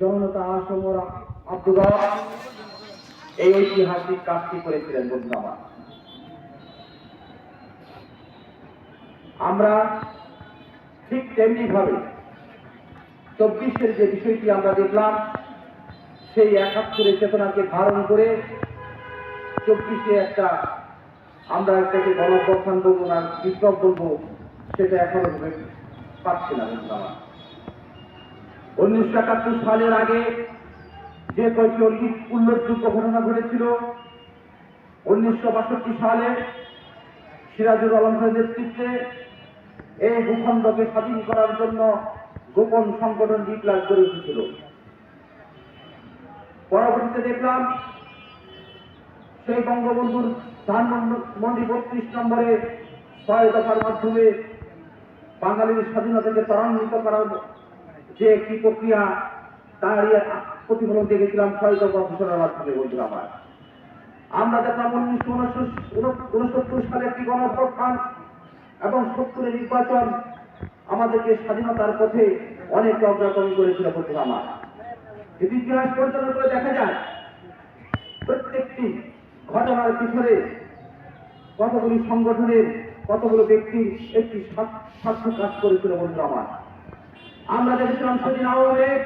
জনতা সমর আব্দুল্লাহ এই ঐতিহাসিক কাজটি করেছিলেন বন্ধু আমার। আমরা ঠিক তেমনি ভাবে চব্বিশের যে বিষয়টি আমরা দেখলাম, সেই একাত্তরের চেতনাকে ধারণ করে চব্বিশে একটা আমরা এটাকে গণপ্রস্থান বলব না, বিপ্লব বলব, সেটা এখনও পাচ্ছি না বন্ধু আমার। উনিশশো একাত্তর সালের আগে যে কয়েকটি উল্লেখ- উল্লেখযোগ্য ঘটনা ঘটেছিল, উনিশশো বাষট্টি সালে সিরাজুল আলমের নেতৃত্বে এই ভূখণ্ডকে স্বাধীন করার জন্য গোপন সংগঠন বিপ্লব গড়ে উঠেছিল। পরবর্তীতে দেখলাম, সেই বঙ্গবন্ধুর ধানমন্ডি বত্রিশ নম্বরে ছয় দফার মাধ্যমে বাঙালির স্বাধীনতাকে ত্বরান্বিত করার যে একটি প্রক্রিয়া, তারই প্রতিফলন দেখেছিলাম ছয় দফা ঘোষণার মাধ্যমে বন্ধুরা আমার। আমরা দেখলাম উনিশশো উনসত্তর সালে একটি গণপ্রস্থান এবং সত্তরের নির্বাচন আমাদেরকে স্বাধীনতার পথে অনেক অগ্রগতি করেছিল বন্ধুরা আমার। যদি ইতিহাস পর্যটন করে দেখা যায়, প্রত্যেকটি ঘটনার পিছনে কতগুলি সংগঠনের কতগুলো ব্যক্তি একটি স্বার্থ কাজ করেছিল বন্ধু আমার। আমরা দেখেছিলাম সেদিন আওয়ামী লীগ